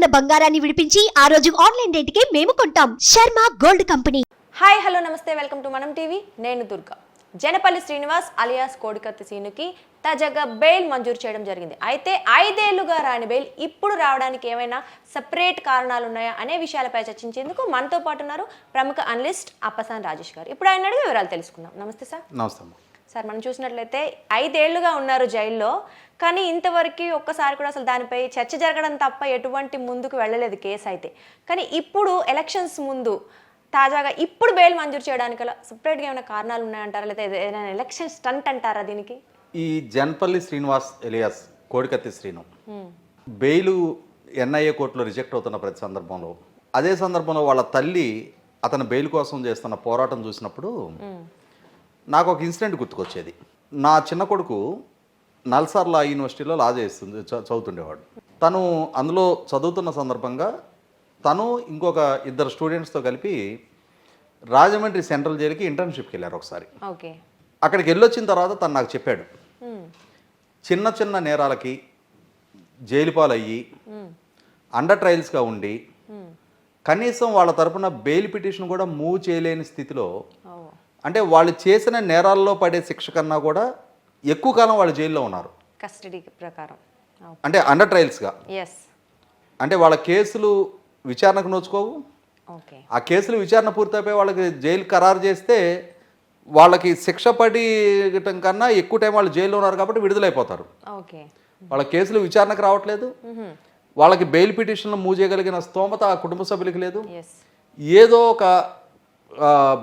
ఉన్న బంగారాన్ని విడిపించి ఆ రోజు ఆన్లైన్ రేటుకే మేము కొంటాం. Sharma gold company. Hi hello namaste. Welcome to Manam TV. నేను దుర్గా. జనపల్లి శ్రీనివాస్ అలియాస్ కోడికత్తి సీనుకి తాజాగా బెయిల్ మంజూరు చేయడం జరిగింది. అయితే ఐదేళ్ళుగా రాని బెయిల్ ఇప్పుడు రావడానికి ఏమైనా సపరేట్ కారణాలు ఉన్నాయా అనే విషయాలపై చర్చించేందుకు మనతో పాటు ఉన్నారు ప్రముఖ అనలిస్ట్ అప్పసాన్ రాజేష్ గారు. ఇప్పుడు ఆయన అడిగి వివరాలు తెలుసుకుందాం. నమస్తే సార్. నమస్తే సార్ మనం చూసినట్లయితే ఐదేళ్ళుగా ఉన్నారు జైల్లో కానీ ఇంతవరకు ఒక్కసారి కూడా అసలు దానిపై చర్చ జరగడం తప్ప ఎటువంటి ముందుకు వెళ్ళలేదు కేసు అయితే. కానీ ఇప్పుడు ఎలక్షన్స్ ముందు తాజాగా ఇప్పుడు బెయిల్ మంజూరు చేయడానికి సపరేట్గా ఏమైనా కారణాలు ఉన్నాయంటారా? లేదా ఏదైనా ఎలక్షన్ స్టంట్ అంటారా దీనికి? ఈ Janpalli Srinivas alias Kodikathi Srinu bail NIA కోర్టులో రిజెక్ట్ అవుతున్న ప్రతి సందర్భంలో అదే సందర్భంలో వాళ్ళ తల్లి అతను బెయిల్ కోసం చేస్తున్న పోరాటం చూసినప్పుడు నాకు ఒక ఇన్సిడెంట్ గుర్తుకొచ్చేది. నా చిన్న కొడుకు నల్సార్ లా యూనివర్సిటీలో లా చేస్తుంది చదువుతుండేవాడు. తను అందులో చదువుతున్న సందర్భంగా తను ఇంకొక ఇద్దరు స్టూడెంట్స్తో కలిపి రాజమండ్రి సెంట్రల్ జైలుకి ఇంటర్న్షిప్కి వెళ్ళారు ఒకసారి. ఓకే. అక్కడికి వెళ్ళొచ్చిన తర్వాత తను నాకు చెప్పాడు. చిన్న చిన్న నేరాలకి జైలు పాలయ్యి అండర్ ట్రయల్స్గా ఉండి కనీసం వాళ్ళ తరపున బెయిల్ పిటిషన్ కూడా మూవ్ చేయలేని స్థితిలో అంటే వాళ్ళు చేసిన నేరాల్లో పడే శిక్ష కన్నా కూడా ఎక్కువ కాలం వాళ్ళు జైల్లో ఉన్నారు. కస్టడీ ప్రకారం. అంటే అండర్ ట్రయల్స్గా అంటే వాళ్ళ కేసులు విచారణకు నోచుకోవు. ఆ కేసులు విచారణ పూర్తయిపోయి వాళ్ళకి జైలు ఖరారు చేస్తే వాళ్ళకి శిక్ష పడటం కన్నా ఎక్కువ టైం వాళ్ళు జైల్లో ఉన్నారు కాబట్టి విడుదలైపోతారు. వాళ్ళ కేసులు విచారణకు రావట్లేదు. వాళ్ళకి బెయిల్ పిటిషన్లు మూవ్ చేయగలిగిన స్తోమత ఆ కుటుంబ సభ్యులకి లేదు. ఏదో ఒక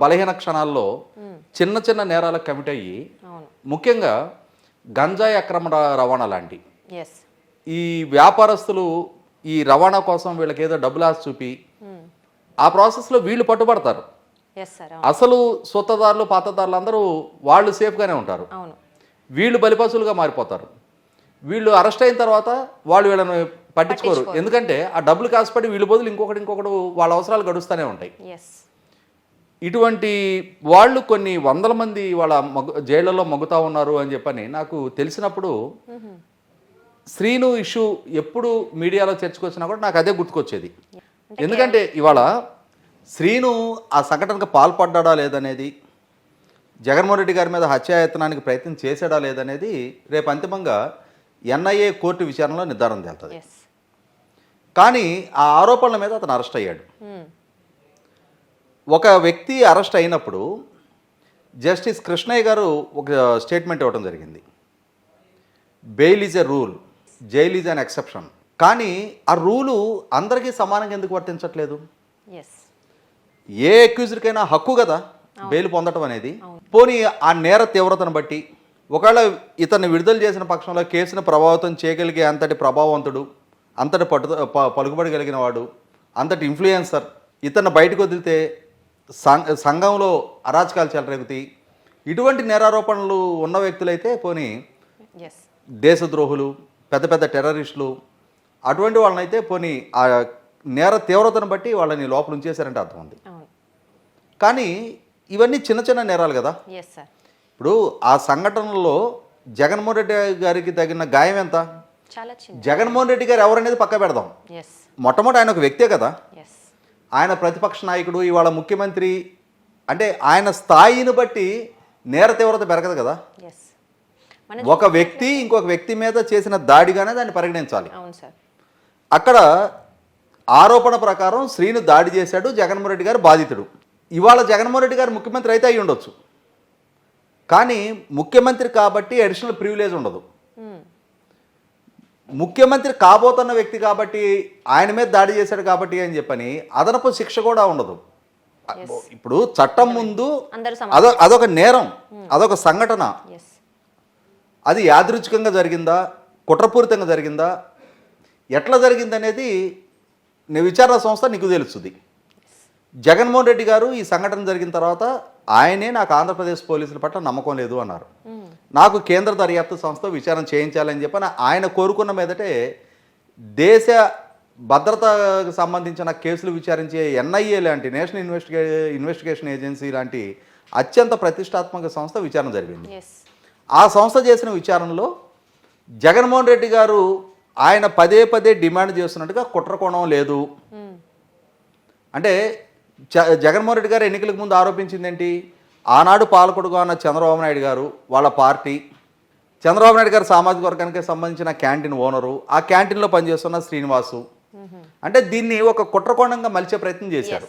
బలహీన క్షణాల్లో చిన్న చిన్న నేరాలకు కమిట్ అయ్యి ముఖ్యంగా గంజాయి అక్రమ రవాణా లాంటి ఈ వ్యాపారస్తులు ఈ రవాణా కోసం వీళ్ళకి ఏదో డబ్బులు ఆశ చూపి ఆ ప్రాసెస్లో వీళ్ళు పట్టుబడతారు. అసలు సొత్తదారులు పాతదారులు అందరూ వాళ్ళు సేఫ్గానే ఉంటారు. వీళ్ళు బలిపశులుగా మారిపోతారు. వీళ్ళు అరెస్ట్ అయిన తర్వాత వాళ్ళు వీళ్ళని పట్టించుకోరు. ఎందుకంటే ఆ డబ్బులు కాసుపడి వీళ్ళు బదులు ఇంకొకటి ఇంకొకటి వాళ్ళ అవసరాలు గడుస్తూనే ఉంటాయి. ఇటువంటి వాళ్ళు కొన్ని వందల మంది వాళ్ళ మగ్గు జైళ్ళలో మగ్గుతా ఉన్నారు అని చెప్పని నాకు తెలిసినప్పుడు శ్రీను ఇష్యూ ఎప్పుడు మీడియాలో చర్చకొచ్చినా కూడా నాకు అదే గుర్తుకొచ్చేది. ఎందుకంటే ఇవాళ శ్రీను ఆ సంఘటనకు పాల్పడ్డా లేదనేది జగన్మోహన్ రెడ్డి గారి మీద హత్యాయత్నానికి ప్రయత్నం చేశాడా లేదనేది రేపు అంతిమంగా ఎన్ఐఏ కోర్టు విచారణలో నిర్ధారణ తేలుతుంది. కానీ ఆ ఆరోపణల మీద అతను అరెస్ట్ అయ్యాడు. ఒక వ్యక్తి అరెస్ట్ అయినప్పుడు జస్టిస్ కృష్ణయ్య గారు ఒక స్టేట్మెంట్ ఇవ్వడం జరిగింది. Bail is a rule jail is an exception. కానీ ఆ రూలు అందరికీ సమానంగా ఎందుకు వర్తించట్లేదు? ఏ అక్యూజ్డ్కైనా హక్కు కదా బెయిల్ పొందడం అనేది. పోనీ ఆ నేర తీవ్రతను బట్టి ఒకవేళ ఇతన్ని విడుదల చేసిన పక్షంలో కేసును ప్రభావితం చేయగలిగే అంతటి ప్రభావవంతుడు అంతటి పట్టు పలుకుబడి కలిగిన వాడు అంతటి ఇన్ఫ్లుయెన్సర్ ఇతన్ని బయటకు వదిలితే సంఘంలో అరాచకాలు చెలరేగుతాయి. ఇటువంటి నేరారోపణలు ఉన్న వ్యక్తులైతే పోనీ దేశద్రోహులు పెద్ద పెద్ద టెర్రరిస్టులు అటువంటి వాళ్ళనైతే పోనీ ఆ నేర తీవ్రతను బట్టి వాళ్ళని లోపల ఉంచేశారంటే అర్థం ఉంది. కానీ ఇవన్నీ చిన్న చిన్న నేరాలు కదా? ఇప్పుడు ఆ సంఘటనలో జగన్మోహన్ రెడ్డి గారికి తగిన గాయం ఎంత? జగన్మోహన్ రెడ్డి గారు ఎవరనేది పక్క పెడదాం. మొట్టమొదటి ఆయన ఒక వ్యక్తే కదా? ఆయన ప్రతిపక్ష నాయకుడు ఇవాళ ముఖ్యమంత్రి అంటే ఆయన స్థాయిని బట్టి నేర తీవ్రత పెరగదు కదా. ఒక వ్యక్తి ఇంకొక వ్యక్తి మీద చేసిన దాడిగానే దాన్ని పరిగణించాలి. అక్కడ ఆరోపణ ప్రకారం శ్రీను దాడి చేశాడు జగన్మోహన్ రెడ్డి గారు బాధితుడు. ఇవాళ జగన్మోహన్ రెడ్డి గారు ముఖ్యమంత్రి అయితే అయి ఉండొచ్చు కానీ ముఖ్యమంత్రి కాబట్టి అడిషనల్ ప్రివిలేజ్ ఉండదు. ముఖ్యమంత్రి కాబోతున్న వ్యక్తి కాబట్టి ఆయన మీద దాడి చేశాడు కాబట్టి అని చెప్పని అదనపు శిక్ష కూడా ఉండదు. ఇప్పుడు చట్టం ముందు అదొ అదొక నేరం అదొక సంఘటన. అది యాదృచ్ఛికంగా జరిగిందా కుట్రపూరితంగా జరిగిందా ఎట్లా జరిగిందనేది నీ విచారణ సంస్థ నీకు తెలుస్తుంది. జగన్మోహన్ రెడ్డి గారు ఈ సంఘటన జరిగిన తర్వాత ఆయనే నాకు ఆంధ్రప్రదేశ్ పోలీసుల పట్ల నమ్మకం లేదు అన్నారు. నాకు కేంద్ర దర్యాప్తు సంస్థ విచారణ చేయించాలని చెప్పని ఆయన కోరుకున్న మీదటే దేశ భద్రతకు సంబంధించిన కేసులు విచారించే ఎన్ఐఏ లాంటి నేషనల్ ఇన్వెస్టిగే ఇన్వెస్టిగేషన్ ఏజెన్సీ లాంటి అత్యంత ప్రతిష్టాత్మక సంస్థ విచారణ జరిగింది. ఆ సంస్థ చేసిన విచారణలో జగన్మోహన్ రెడ్డి గారు ఆయన పదే పదే డిమాండ్ చేస్తున్నట్టుగా కుట్రకోణం లేదు. అంటే జ- జగన్మోహన్ రెడ్డి గారు ఎన్నికలకు ముందు ఆరోపించింది ఏంటి ఆనాడు పాలకుడుగా ఉన్న చంద్రబాబు నాయుడు గారు వాళ్ళ పార్టీ చంద్రబాబు నాయుడు గారు సామాజిక వర్గానికి సంబంధించిన క్యాంటీన్ ఓనరు ఆ క్యాంటీన్లో పనిచేస్తున్న శ్రీనివాసు. అంటే దీన్ని ఒక కుట్రకోణంగా మలిచే ప్రయత్నం చేశారు.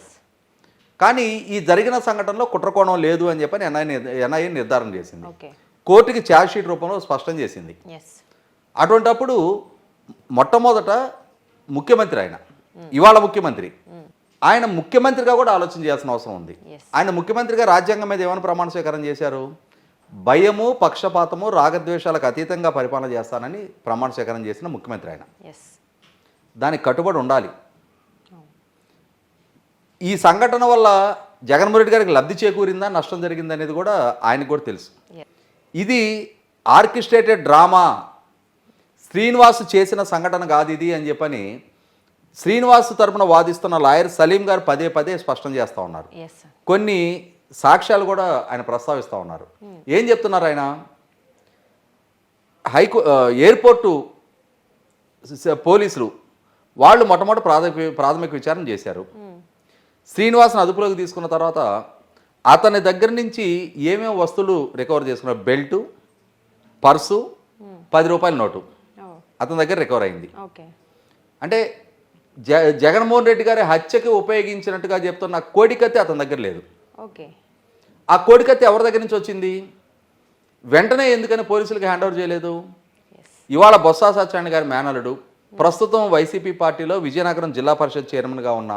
కానీ ఈ జరిగిన సంఘటనలో కుట్రకోణం లేదు అని చెప్పని ఎన్ఐ నిర్- ఎన్ఐఏ నిర్ధారణ చేసింది. కోర్టుకి ఛార్జ్ షీట్ రూపంలో స్పష్టం చేసింది. అటువంటప్పుడు మొట్టమొదట ముఖ్యమంత్రి ఆయన. ఇవాళ ముఖ్యమంత్రి. ఆయన ముఖ్యమంత్రిగా కూడా ఆలోచన చేయాల్సిన అవసరం ఉంది. ఆయన ముఖ్యమంత్రిగా రాజ్యాంగం మీద ఏమైనా ప్రమాణ స్వీకారం చేశారు? భయము పక్షపాతము రాగద్వేషాలకు అతీతంగా పరిపాలన చేస్తానని ప్రమాణ స్వీకారం చేసిన ముఖ్యమంత్రి ఆయన. దానికి కట్టుబడి ఉండాలి. ఈ సంఘటన వల్ల జగన్మోహన్ రెడ్డి గారికి లబ్ధి చేకూరిందా నష్టం జరిగిందా అనేది కూడా ఆయనకు కూడా తెలుసు. ఇది ఆర్కెస్ట్రేటెడ్ డ్రామా. శ్రీనివాస్ చేసిన సంఘటన కాదు ఇది అని చెప్పని శ్రీనివాస్ తరపున వాదిస్తున్న లాయర్ సలీం గారు పదే పదే స్పష్టం చేస్తూ ఉన్నారు. కొన్ని సాక్ష్యాలు కూడా ఆయన ప్రస్తావిస్తూ ఉన్నారు. ఏం చెప్తున్నారు ఆయన? హైకో ఎయిర్పోర్టు పోలీసులు వాళ్ళు మొట్టమొదటి ప్రాథమిక ప్రాథమిక విచారణ చేశారు. శ్రీనివాస్ని అదుపులోకి తీసుకున్న తర్వాత అతని దగ్గర నుంచి ఏమేమి వస్తువులు రికవర్ చేసుకున్నారు? బెల్టు పర్సు పది రూపాయల నోటు. అతని దగ్గర రికవర్ అయింది. అంటే జ జగన్మోహన్ రెడ్డి గారి హత్యకి ఉపయోగించినట్టుగా చెప్తున్న కోడికత్తి అతని దగ్గర లేదు. ఓకే. ఆ కోడికత్తి ఎవరి దగ్గర నుంచి వచ్చింది? వెంటనే ఎందుకని పోలీసులకు హ్యాండ్ ఓవర్ చేయలేదు? ఇవాళ బొత్స సత్యనారాయణ గారి మేనలుడు ప్రస్తుతం వైసీపీ పార్టీలో విజయనగరం జిల్లా పరిషత్ చైర్మన్గా ఉన్న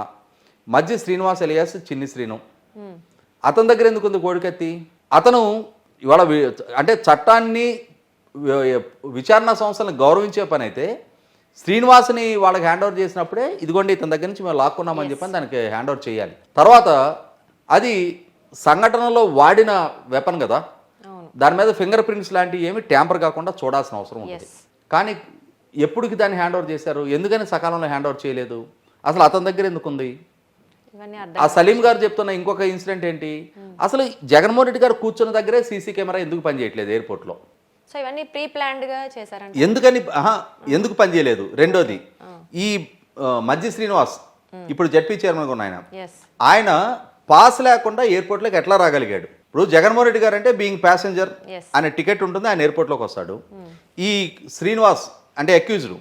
మధ్య శ్రీనివాస్ ఎలియాస్ చిన్ని శ్రీను. అతని దగ్గర ఎందుకు ఉంది కోడికత్తి అతను ఇవాళ అంటే చట్టాన్ని విచారణ సంస్థలను గౌరవించే పని అయితే శ్రీనివాస్ని వాళ్ళకి హ్యాండ్ ఓవర్ చేసినప్పుడే ఇదిగోండి ఇతని దగ్గర నుంచి మేము లాక్కున్నామని చెప్పని దానికి హ్యాండ్ ఓవర్ చేయాలి. తర్వాత అది సంఘటనలో వాడిన వెపన్ కదా దాని మీద ఫింగర్ ప్రింట్స్ లాంటివి ఏమి ట్యాంపర్ కాకుండా చూడాల్సిన అవసరం ఉంది Yes. కానీ ఎప్పటికి దాన్ని హ్యాండ్ ఓవర్ చేశారు? ఎందుకని సకాలంలో హ్యాండ్ ఓవర్ చేయలేదు? అసలు అతని దగ్గర ఎందుకు ఉంది? ఆ సలీం గారు చెప్తున్న ఇంకొక ఇన్సిడెంట్ ఏంటి? అసలు జగన్మోహన్ రెడ్డి గారు కూర్చున్న దగ్గరే సీసీ కెమెరా ఎందుకు పనిచేయట్లేదు ఎయిర్పోర్ట్లో సో ఇవన్నీ ప్రీ ప్లాన్డ్గా చేశారంట. ఎందుకని ఎందుకు పనిచేయలేదు రెండోది ఈ మధ్య శ్రీనివాస్ ఇప్పుడు జడ్పీ చైర్మన్గా ఉన్న ఆయన. ఆయన పాస్ లేకుండా ఎయిర్పోర్ట్లోకి ఎట్లా రాగలిగాడు? ఇప్పుడు జగన్మోహన్ రెడ్డి గారు అంటే బీయింగ్ ప్యాసింజర్. అనే టికెట్ ఉంటుంది ఆయన ఎయిర్పోర్ట్లోకి వస్తాడు. ఈ శ్రీనివాస్ అంటే అక్యూజ్డ్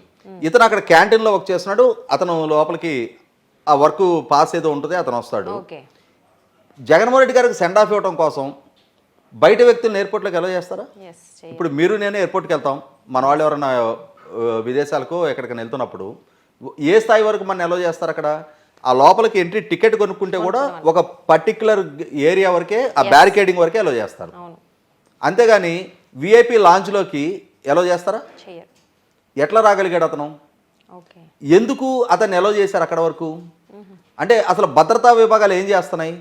ఇతను అక్కడ క్యాంటీన్లో వర్క్ చేస్తున్నాడు అతను లోపలికి ఆ వర్క్ పాస్ ఏదో ఉంటుంది అతను వస్తాడు. జగన్మోహన్ రెడ్డి గారికి సెండ్ ఆఫ్ ఇవ్వడం కోసం బయట వ్యక్తులను ఎయిర్పోర్ట్లోకి ఎలా చేస్తారా? ఇప్పుడు మీరు నేను ఎయిర్పోర్ట్కి వెళ్తాం. మన వాళ్ళు ఎవరైనా విదేశాలకు ఎక్కడికైనా వెళ్తున్నప్పుడు ఏ స్థాయి వరకు మన ఎలా చేస్తారు అక్కడ? ఆ లోపలికి ఎంట్రీ టికెట్ కొనుక్కుంటే కూడా ఒక పర్టికులర్ ఏరియా వరకే ఆ బ్యారికేడింగ్ వరకే ఎలా చేస్తారు. అంతేగాని విఐపి లాంచ్లోకి ఎలా చేస్తారా? ఎట్లా రాగలిగాడు అతను? ఎందుకు అతన్ని ఎలా చేశారు అక్కడ వరకు? అంటే అసలు భద్రతా విభాగాలు ఏం చేస్తున్నాయి?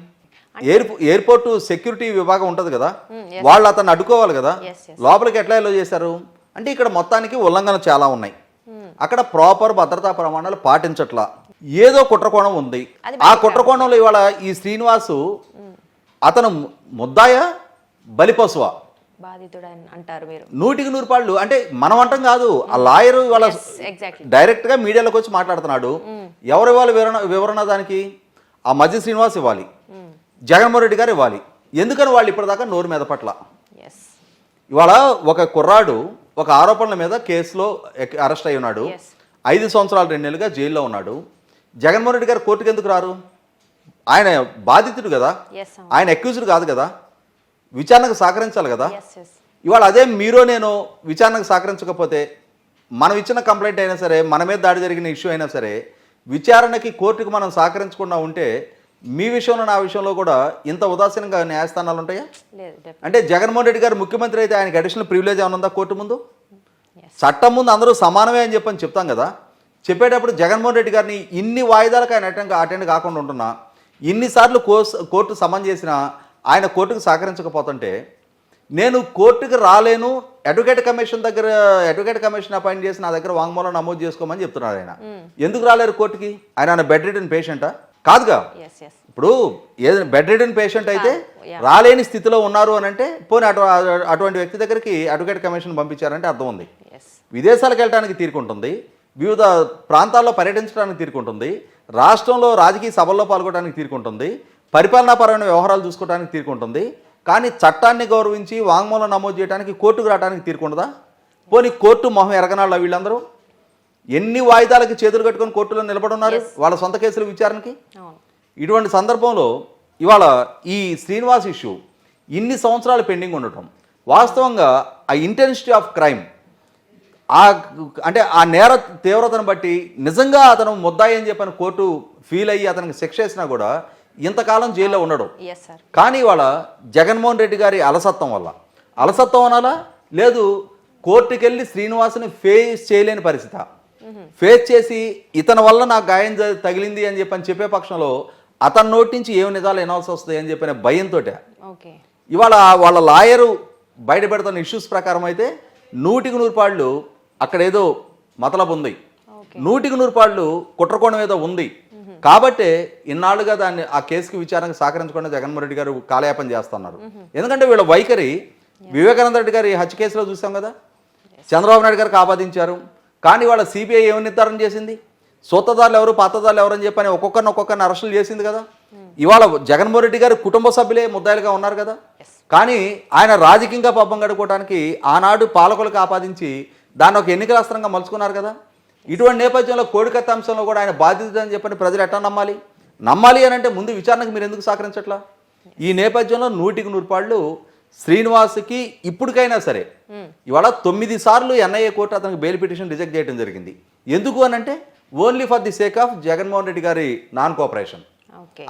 ఎయిర్ ఎయిర్పోర్ట్ సెక్యూరిటీ విభాగం ఉంటుంది కదా? వాళ్ళు అతన్ని అడ్డుకోవాలి కదా. లోపలికి ఎట్లా ఎలా చేశారు? అంటే ఇక్కడ మొత్తానికి ఉల్లంఘన చాలా ఉన్నాయి. అక్కడ ప్రాపర్ భద్రతా ప్రమాణాలు పాటించట్లా. ఏదో కుట్రకోణం ఉంది. ఆ కుట్రకోణంలో ఇవాళ ఈ శ్రీనివాసు అతను ముద్దాయ బలిపశువా. అంటారు మీరు. నూటికి నూరు పాళ్ళు. అంటే మనం అంటాం కాదు. ఆ లాయర్ ఇవాళ డైరెక్ట్గా మీడియాలోకి వచ్చి మాట్లాడుతున్నాడు. ఎవరు ఇవ్వాలి వివరణ వివరణ దానికి? ఆ మధ్య శ్రీనివాస్ ఇవ్వాలి. జగన్మోహన్ రెడ్డి గారు ఇవ్వాలి. ఎందుకని వాళ్ళు ఇప్పటిదాకా నోరు మీద పట్ల? ఇవాళ ఒక కుర్రాడు ఒక ఆరోపణల మీద కేసులో అరెస్ట్ అయి ఉన్నాడు. ఐదు సంవత్సరాలు రెండు నెలలుగా జైల్లో ఉన్నాడు. జగన్మోహన్ రెడ్డి గారు కోర్టుకు ఎందుకు రారు? ఆయన బాధితుడు కదా. ఆయన అక్యూజ్డ్ కాదు కదా. విచారణకు సహకరించాలి కదా. ఇవాళ అదే మీరో నేను విచారణకు సహకరించకపోతే మనం ఇచ్చిన కంప్లైంట్ అయినా సరే మన మీద దాడి జరిగిన ఇష్యూ అయినా సరే విచారణకి కోర్టుకు మనం సహకరించకుండా ఉంటే మీ విషయంలో నా విషయంలో కూడా ఇంత ఉదాసీనంగా న్యాయస్థానాలు ఉంటాయా? అంటే జగన్మోహన్ రెడ్డి గారు ముఖ్యమంత్రి అయితే ఆయనకి అడిషనల్ ప్రివిలేజ్ ఏమైనా ఉందా కోర్టు ముందు? ఎస్ చట్టం ముందు అందరూ సమానమే అని చెప్పని చెప్తాం కదా. చెప్పేటప్పుడు జగన్మోహన్ రెడ్డి గారిని ఇన్ని వాయిదాలకు ఆయన అటెండ్ అటెండ్ కాకుండా ఉంటున్నా ఇన్నిసార్లు కోర్టు సమన్ చేసినా ఆయన కోర్టుకు సహకరించకపోతుంటే నేను కోర్టుకు రాలేను అడ్వకేట్ కమిషన్ దగ్గర అడ్వకేట్ కమిషన్ అపాయింట్ చేసి నా దగ్గర వాంగ్మూలం నమోదు చేసుకోమని చెప్తున్నాడు ఆయన. ఎందుకు రాలేరు కోర్టుకి? ఆయన బెడ్ రిటర్న్ పేషెంటా? కాదుగా? ఇప్పుడు ఏదైనా బెడ్ రిటర్న్ పేషెంట్ అయితే. రాలేని స్థితిలో ఉన్నారు అని అంటే పోనీ అటు అటువంటి వ్యక్తి దగ్గరికి అడ్వకేట్ కమిషన్ పంపించారంటే అర్థం ఉంది. విదేశాలకు వెళ్ళడానికి తీరుకుంటుంది వివిధ ప్రాంతాల్లో పర్యటించడానికి తీరుకుంటుంది రాష్ట్రంలో రాజకీయ సభల్లో పాల్గొనడానికి తీరుకుంటుంది పరిపాలనాపరమైన వ్యవహారాలు చూసుకోవడానికి తీరుకుంటుంది కానీ చట్టాన్ని గౌరవించి వాంగ్మూలం నమోదు చేయడానికి కోర్టుకు రావడానికి తీరుకుంటుందా పోనీ కోర్టు మొహం ఎరగనాళ్ళ వీళ్ళందరూ? ఎన్ని వాయిదాలకి చేతులు కట్టుకొని కోర్టులో నిలబడున్నారు వాళ్ళ సొంత కేసుల విచారణకి? ఇటువంటి సందర్భంలో ఇవాళ ఈ శ్రీనివాస్ ఇష్యూ ఇన్ని సంవత్సరాలు పెండింగ్ ఉండటం వాస్తవంగా ఆ ఇంటెన్సిటీ ఆఫ్ క్రైమ్ ఆ అంటే ఆ నేర తీవ్రతను బట్టి నిజంగా అతను ముద్దాయి అని చెప్పని కోర్టు ఫీల్ అయ్యి అతనికి శిక్ష వేసినా కూడా ఇంతకాలం జైల్లో ఉండడు. కానీ ఇవాళ జగన్మోహన్ రెడ్డి గారి అలసత్వం వల్ల అలసత్వం అనాలా? లేదు కోర్టుకి వెళ్ళి శ్రీనివాసుని ఫేస్ చేయలేని పరిస్థితి. ఫేస్ చేసి ఇతని వల్ల నాకు గాయం తగిలింది అని చెప్పని చెప్పే పక్షంలో అతని నోటి నుంచి ఏం నిజాలు వినాల్సి వస్తాయి అని చెప్పిన భయంతో ఇవాళ వాళ్ళ లాయరు బయట పెడుతున్న ఇష్యూస్ ప్రకారం అయితే నూటికి నూరు పాళ్ళు అక్కడ ఏదో మతలబు ఉంది. నూటికి నూరు పాళ్ళు కుట్రకోణం ఏదో ఉంది. కాబట్టే ఇన్నాళ్ళుగా దాన్ని ఆ కేసుకి విచారణకు సహకరించకుండా జగన్మోహన్ రెడ్డి గారు కాలయాపన చేస్తున్నారు. ఎందుకంటే వీళ్ళ వైఖరి వివేకానంద రెడ్డి గారి హత్య కేసులో చూసాం కదా? చంద్రబాబు నాయుడు గారికి ఆపాదించారు కానీ వాళ్ళ సిబిఐ ఏమి నిర్ధారణ చేసింది? సూత్రధారులు ఎవరు పాత్రధారులు ఎవరు అని చెప్పని ఒక్కొక్కరిని ఒక్కొక్కరిని అరెస్టులు చేసింది కదా? ఇవాళ జగన్మోహన్ రెడ్డి గారి కుటుంబ సభ్యులే ముద్దాయిలుగా ఉన్నారు కదా? కానీ ఆయన రాజకీయంగా పబ్బం గడుపుకోవడానికి ఆనాడు పాలకులకు ఆపాదించి దాన్ని ఒక ఎన్నికల అస్త్రంగా మలుచుకున్నారు కదా? ఇటువంటి నేపథ్యంలో కోడికత్త అంశంలో కూడా ఆయన బాధ్యత అని చెప్పని ప్రజలు ఎట్లా నమ్మాలి? నమ్మాలి అని అంటే ముందు విచారణకు మీరు ఎందుకు సహకరించట్లా? ఈ నేపథ్యంలో నూటికి నూరు పాళ్ళు శ్రీనివాస్కి ఇప్పటికైనా సరే ఇవాళ తొమ్మిది సార్లు ఎన్ఐఏ కోర్టు అతనికి బెయిల్ పిటిషన్ రిజెక్ట్ చేయడం జరిగింది. ఎందుకు అని అంటే only for the sake of Jaganmohan Reddy గారి నాన్ కోఆపరేషన్.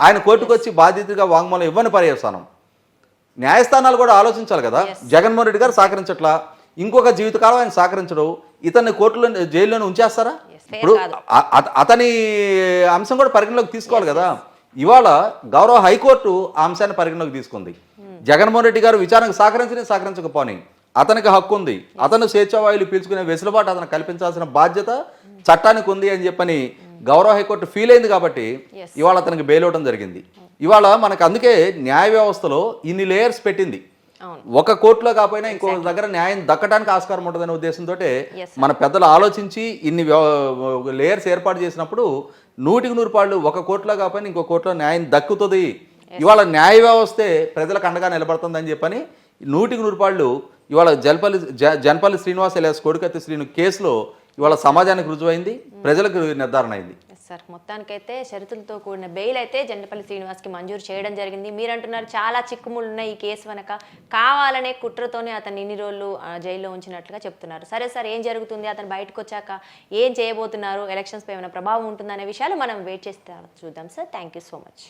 ఆయన కోర్టుకు వచ్చి బాధ్యతగా వాంగ్మూలం ఇవ్వని పర్యవసానం. న్యాయస్థానాలు కూడా ఆలోచించాలి కదా. జగన్మోహన్ రెడ్డి గారు సహకరించట్లా? ఇంకొక జీవితకాలం ఆయన సహకరించడు. ఇతన్ని కోర్టులో జైల్లోనే ఉంచేస్తారా? ఇప్పుడు అతని అంశం కూడా పరిగణలోకి తీసుకోవాలి కదా. ఇవాళ గౌరవ హైకోర్టు ఆ అంశాన్ని పరిగణలోకి తీసుకుంది. జగన్మోహన్ రెడ్డి గారు విచారణకు సహకరించని సహకరించకపోని. అతనికి హక్కు ఉంది. అతను స్వేచ్ఛావాయులు పీల్చుకునే వెసులుబాటు అతను కల్పించాల్సిన బాధ్యత చట్టానికి ఉంది అని చెప్పని గౌరవ హైకోర్టు ఫీల్ అయింది కాబట్టి. ఇవాళ అతనికి బెయిల్ ఇవ్వడం జరిగింది. ఇవాళ మనకు అందుకే న్యాయ వ్యవస్థలో ఇన్ని లేయర్స్ పెట్టింది. ఒక కోర్టులో కాకపోయినా ఇంకో దగ్గర న్యాయం దక్కడానికి ఆస్కారం ఉంటుందనే ఉద్దేశంతో మన పెద్దలు ఆలోచించి ఇన్ని లేయర్స్ ఏర్పాటు చేసినప్పుడు నూటికి నూరు పాళ్ళు ఒక కోర్టులో కాకపోయినా ఇంకో కోర్టులో న్యాయం దక్కుతుంది. ఇవాళ న్యాయ వ్యవస్థే ప్రజలకు అండగా నిలబడుతుందని చెప్పని నూటికి నూరు పాళ్ళు ఇవాళ జల్పల్లి జ జనపల్లి శ్రీనివాస్ ఎలాస్ కొడుకత్తి శ్రీను కేసులో ఇవాళ సమాజానికి రుజువైంది ప్రజలకు నిర్ధారణ అయింది. సార్ మొత్తానికైతే షరతులతో కూడిన బెయిల్ అయితే జండపల్లి శ్రీనివాస్కి మంజూరు చేయడం జరిగింది. మీరు అంటున్నారు చాలా చిక్కుముళ్ళు ఉన్నాయి ఈ కేసు వెనక. కావాలనే కుట్రతోనే అతను ఇన్ని రోజులు జైల్లో ఉంచినట్లుగా చెప్తున్నారు. సరే సార్ ఏం జరుగుతుంది? అతను బయటకు వచ్చాక ఏం చేయబోతున్నారు? ఎలక్షన్స్పై ఏమైనా ప్రభావం ఉంటుందనే విషయాలు మనం వెయిట్ చేస్తే చూద్దాం sir thank you so much